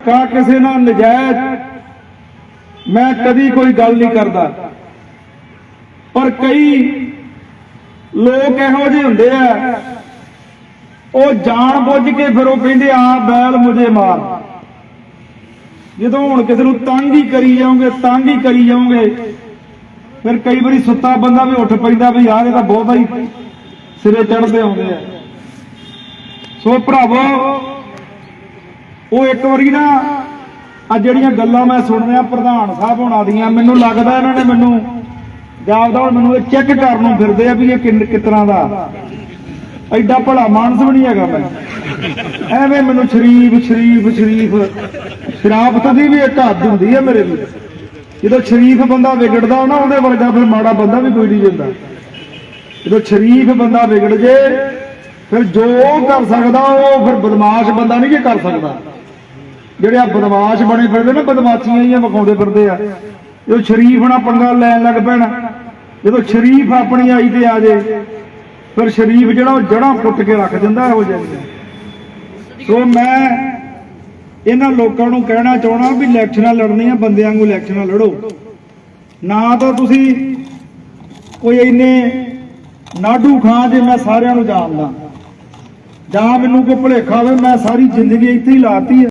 ਕਾ ਕਿਸੇ ਨਾਲ ਨਜਾਇਜ਼ ਮੈਂ ਕਦੀ ਕੋਈ ਗੱਲ ਨਹੀਂ ਕਰਦਾ। ਪਰ ਕਈ ਲੋਕ ਇਹੋ ਜਿਹੇ ਹੁੰਦੇ ਆ, ਉਹ ਜਾਣ ਬੁੱਝ ਕੇ ਫਿਰ ਉਹ ਕਹਿੰਦੇ, ਆ ਬੈਲ ਮੁਝੇ ਮਾਰ। ਜਦੋਂ ਹੁਣ ਕਿਸੇ ਨੂੰ ਤੰਗ ਹੀ ਕਰੀ ਜਾਓਗੇ, ਤੰਗ ਹੀ ਕਰੀ ਜਾਓਗੇ, ਫਿਰ ਕਈ ਵਾਰੀ ਸੁੱਤਾ ਬੰਦਾ ਵੀ ਉੱਠ ਪੈਂਦਾ ਵੀ, ਯਾਰ, ਇਹ ਤਾਂ ਬਹੁਤਾ ਹੀ ਸਿਰੇ ਚੜਦੇ ਆਉਂਦੇ ਆ। ਸੋ ਭਰਾਵੋ ਉਹ ਇੱਕ ਵਾਰੀ ਨਾ ਆ ਜਿਹੜੀਆਂ ਗੱਲਾਂ ਮੈਂ ਸੁਣ ਰਿਹਾ ਪ੍ਰਧਾਨ ਸਾਹਿਬ ਹੋਣਾ ਦੀਆਂ, ਮੈਨੂੰ ਲੱਗਦਾ ਇਹਨਾਂ ਨੇ ਮੈਨੂੰ ਜਾਪਦਾ ਹੁਣ, ਮੈਨੂੰ ਇਹ ਚੈੱਕ ਕਰਨ ਨੂੰ ਫਿਰਦੇ ਆ ਵੀ ਇਹ ਕਿੰਨ, ਕਿਸ ਤਰ੍ਹਾਂ ਦਾ। ਐਡਾ ਭਲਾ ਮਾਨਸ ਵੀ ਨਹੀਂ ਹੈਗਾ ਮੈਂ। ਐਵੇਂ ਮੈਨੂੰ ਸ਼ਰੀਫ ਸ਼ਰੀਫ ਸ਼ਰੀਫ। ਸ਼ਰਾਫਤ ਦੀ ਵੀ ਇੱਕ ਹੱਦ ਹੁੰਦੀ ਹੈ ਮੇਰੇ ਲਈ। ਜਦੋਂ ਸ਼ਰੀਫ ਬੰਦਾ ਵਿਗੜਦਾ ਨਾ, ਉਹਦੇ ਵਰਗਾ ਫਿਰ ਮਾੜਾ ਬੰਦਾ ਵੀ ਕੋਈ ਨਹੀਂ ਜਾਂਦਾ। ਜਦੋਂ ਸ਼ਰੀਫ ਬੰਦਾ ਵਿਗੜ ਜੇ, ਫਿਰ ਜੋ ਕਰ ਸਕਦਾ, ਉਹ ਫਿਰ ਬਦਮਾਸ਼ ਬੰਦਾ ਨਹੀਂ ਜੇ ਕਰ ਸਕਦਾ। ਜਿਹੜੇ ਆ ਬਦਮਾਸ਼ ਬਣੇ ਫਿਰਦੇ ਨਾ, ਬਦਮਾਸ਼ੀਆਂ ਹੀ ਵਿਖਾਉਂਦੇ ਫਿਰਦੇ ਆ। ਜਦੋਂ ਸ਼ਰੀਫ ਨਾਲ ਪੰਗਾ ਲੈਣ ਲੱਗ ਪੈਣ। ਜਦੋਂ ਸ਼ਰੀਫ ਆਪਣੀ ਆਈ ਤੇ ਆ ਜੇ, ਫਿਰ ਸ਼ਰੀਫ ਜਿਹੜਾ ਉਹ ਜੜਾਂ ਪੁੱਟ ਕੇ ਰੱਖ ਦਿੰਦਾ ਇਹੋ ਜਿਹੇ ਸੋ ਮੈਂ ਇਹਨਾਂ ਲੋਕਾਂ ਨੂੰ ਕਹਿਣਾ ਚਾਹਣਾ ਵੀ ਇਲੈਕਸ਼ਨਾਂ ਲੜਨੀਆਂ ਬੰਦਿਆਂ ਵਾਂਗੂ ਇਲੈਕਸ਼ਨਾਂ ਲੜੋ। ਨਾ ਤਾਂ ਤੁਸੀਂ ਕੋਈ ਇੰਨੇ ਨਾਡੂ ਖਾਂ ਜੇ ਮੈਂ ਸਾਰਿਆਂ ਨੂੰ ਜਾਣਦਾ। ਜਾਂ ਮੈਨੂੰ ਕੋਈ ਭੁਲੇਖਾ ਹੋਵੇ, ਮੈਂ ਸਾਰੀ ਜ਼ਿੰਦਗੀ ਇੱਥੇ ਹੀ ਲਾਤੀ ਹੈ